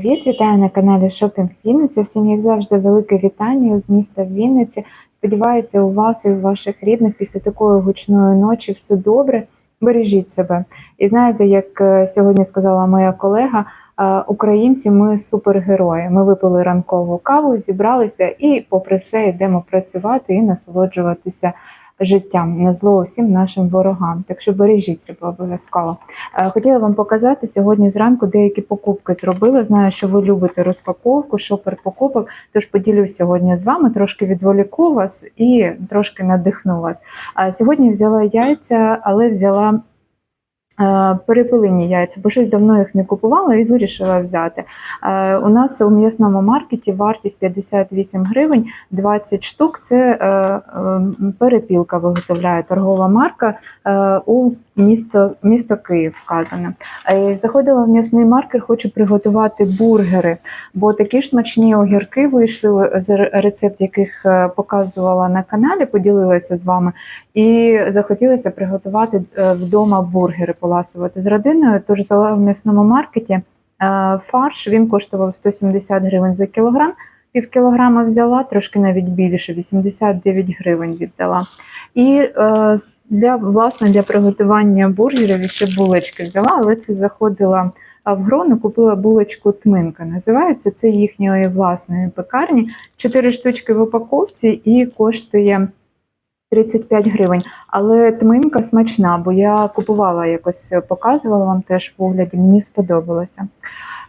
Привіт, вітаю на каналі Шопінг Вінниця. Всім, як завжди, велике вітання з міста Вінниці. Сподіваюся, у вас і у ваших рідних після такої гучної ночі все добре. Бережіть себе. І знаєте, як е, сьогодні сказала моя колега, е, українці ми супергерої. Ми випили ранкову каву, зібралися і, попри все, йдемо працювати і насолоджуватися життям на зло усім нашим ворогам. Так що бережіть себе обов'язково. Е, Хотіла вам показати сьогодні зранку деякі покупки зробила. Знаю, що ви любите розпаковку, шопер покупок. Тож поділюсь сьогодні з вами, трошки відволіку вас і трошки надихну вас. А сьогодні взяла яйця, але взяла. Е, Перепилені яйця, бо щось давно їх не купувала і вирішила взяти. Е, У нас у м'ясному маркеті вартість 58 гривень, 20 штук. Це е, перепілка виготовляє торгова марка у місто, місто Київ вказане. Заходила в м'ясний маркет, хочу приготувати бургери, бо такі ж смачні огірки вийшли, з рецепт яких показувала на каналі, поділилася з вами. І захотілося приготувати вдома бургери, поласувати з родиною. Тож в м'ясному маркеті е, фарш. Він коштував 170 гривень за кілограм. Пів кілограма взяла, трошки навіть більше, 89 гривень віддала. І е, для власне для приготування бургерів ще булочки взяла, але це заходила а, в грону, купила булочку тминка. Називається це їхньої власної пекарні. Чотири штучки в упаковці і коштує 35 гривень. Але тминка смачна, бо я купувала якось, показувала вам теж в огляді, мені сподобалося.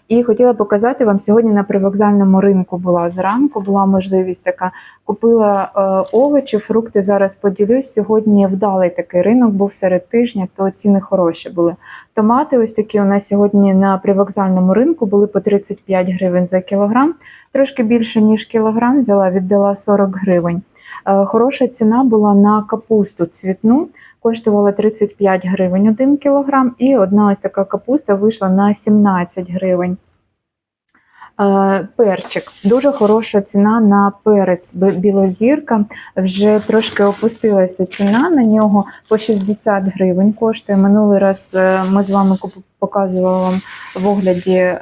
І хотіла показати вам сьогодні на привокзальному ринку була зранку, була можливість така. Купила е, овочі, фрукти. Зараз поділюсь. Сьогодні вдалий такий ринок був серед тижня, то ціни хороші були. Томати, ось такі у нас сьогодні на привокзальному ринку були по 35 гривень за кілограм, трошки більше ніж кілограм. Взяла, віддала 40 гривень. Е, Хороша ціна була на капусту цвітну, коштувала 35 гривень 1 кілограм, і одна ось така капуста вийшла на 17 гривень. Е, Перчик. Дуже хороша ціна на перець білозірка. Вже трошки опустилася ціна на нього по 60 гривень коштує. Минулий раз е, ми з вами показували вам в огляді.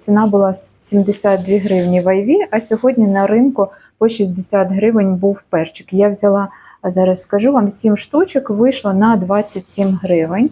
Ціна була 72 гривні в Айві, а сьогодні на ринку по 60 гривень був перчик. Я взяла. Зараз скажу вам 7 штучок вийшло на 27 гривень.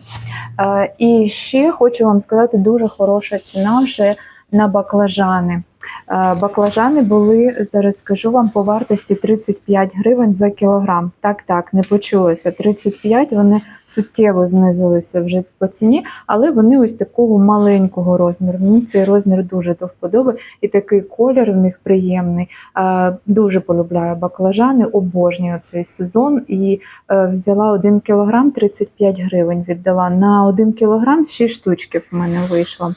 І ще хочу вам сказати, дуже хороша ціна вже на баклажани. Е, Баклажани були, зараз скажу вам, по вартості 35 гривень за кілограм. Так, так, не почулося. 35 вони суттєво знизилися вже по ціні, але вони ось такого маленького розміру. Мені цей розмір дуже до вподоби, і такий колір в них приємний. Е, Дуже полюбляю баклажани, обожнюю цей сезон. І е, взяла 1 кілограм 35 гривень. Віддала на 1 кілограм 6 штучків в мене вийшло.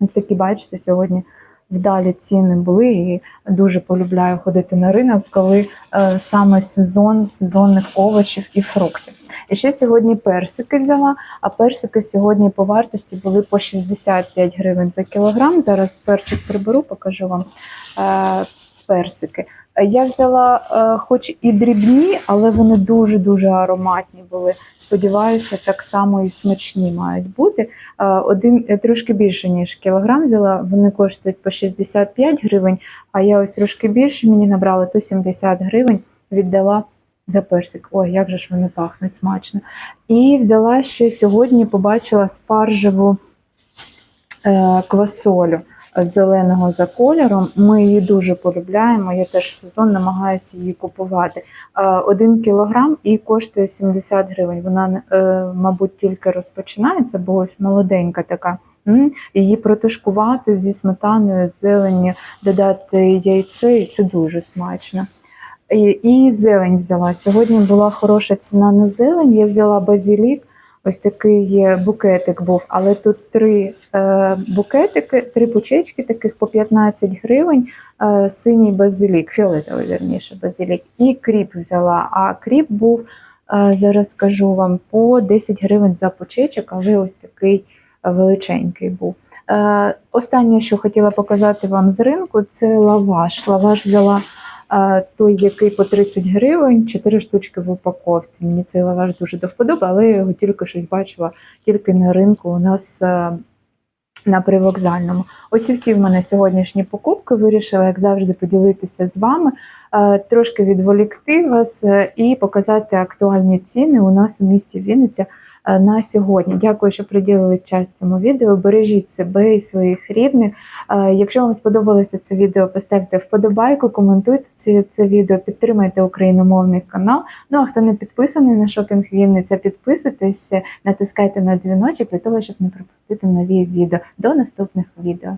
Ось такі, бачите, сьогодні вдалі ціни були і дуже полюбляю ходити на ринок, коли е, саме сезон сезонних овочів і фруктів. І ще сьогодні персики взяла, а персики сьогодні по вартості були по 65 гривень за кілограм. Зараз перчик приберу, покажу вам е, персики. Е, Я взяла, е, хоч і дрібні, але вони дуже-дуже ароматні були. Сподіваюся, так само і смачні мають бути. Е, Один трошки більше, ніж кілограм взяла. Вони коштують по 65 гривень, а я ось трошки більше мені набрала, то 70 гривень віддала за персик. Ой, як же ж вони пахнуть смачно. І взяла ще сьогодні, побачила спаржеву квасолю зеленого за кольором. Ми її дуже полюбляємо. Я теж в сезон намагаюся її купувати. Е, Один кілограм і коштує 70 гривень. Вона, е, мабуть, тільки розпочинається, бо ось молоденька така. Її протушкувати зі сметаною, з зеленню, додати яйце, і це дуже смачно. І, і зелень взяла. Сьогодні була хороша ціна на зелень. Я взяла базілік. Ось такий букетик був, але тут три е, букетики, три пучечки таких по 15 гривень, е, синій базилік, фіолетовий вірніше базилік, і кріп взяла. А кріп був, е, зараз скажу вам, по 10 гривень за пучечок, але ось такий величенький був. Е, останнє, що хотіла показати вам з ринку, це лаваш. Лаваш взяла той, який по 30 гривень, 4 штучки в упаковці. Мені цей лаваш дуже до вподоби, але я його тільки щось бачила тільки на ринку. У нас е, на привокзальному. Ось і всі в мене сьогоднішні покупки. Вирішила, як завжди, поділитися з вами, е, трошки відволікти вас е, і показати актуальні ціни у нас у місті Вінниця на сьогодні. Дякую, що приділили час цьому відео. Бережіть себе і своїх рідних. Е, Якщо вам сподобалося це відео, поставте вподобайку, коментуйте це, це відео, підтримайте україномовний канал. Ну а хто не підписаний на шопінг Вінниця, підписуйтесь, натискайте на дзвіночок для того, щоб не пропустити нові відео. До наступних відео.